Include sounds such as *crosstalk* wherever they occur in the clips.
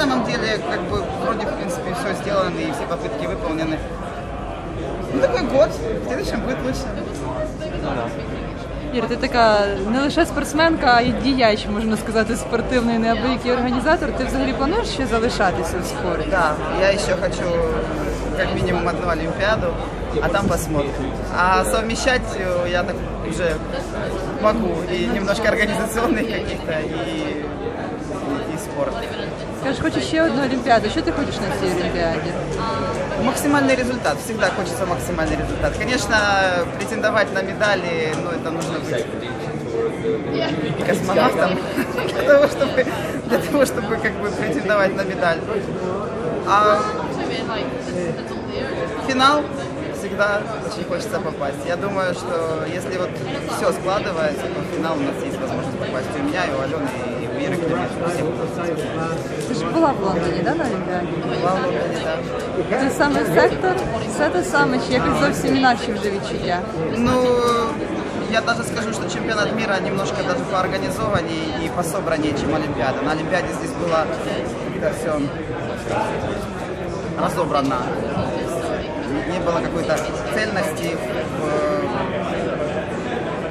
самом деле, как бы, вроде, в принципе, все сделано и все попытки выполнены. Ну, такой год, в следующем будет лучше. Ір, ти така не лише спортсменка, а й діяч, можна сказати, спортивний неабиякий організатор. Ти взагалі плануєш ще залишатися в спорті? Да, я еще хочу как минимум одну Олимпиаду, а там посмотрим. А совмещать э, я так уже могу и немножко организационных каких-то, и, и спорт. Скажеш, хочеш ще одну олімпіаду. Що ти хочеш на цій олімпіаді? Максимальный результат, всегда хочется максимальный результат. Конечно, претендовать на медали, ну это нужно быть космонавтом *laughs* для того, чтобы, для того, чтобы как бы претендовать на медаль. А финал всегда очень хочется попасть. Я думаю, что если вот все складывается, то в финал у нас есть возможность попасть и у меня, и у Алены, и у Иры, конечно, всем. Ти ж була в Лондоні, да, на олімпіаді? Была в Лондоне, да. Той самий сектор, все те саме, чи якось зовсім інакші вже відчуття? Ну, я даже скажу, что чемпионат мира немножко даже поорганизованнее и пособраннее, чем Олимпиада. На Олимпиаде здесь было все разобрано. Не было какой-то цельности в,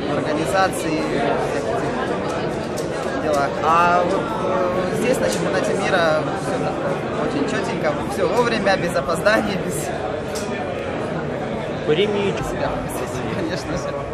в организации в делах. А вот э, здесь на чемпионате мира все очень четенько, все вовремя, без опозданий, без Порівнюючи *laughs* себя, конечно же.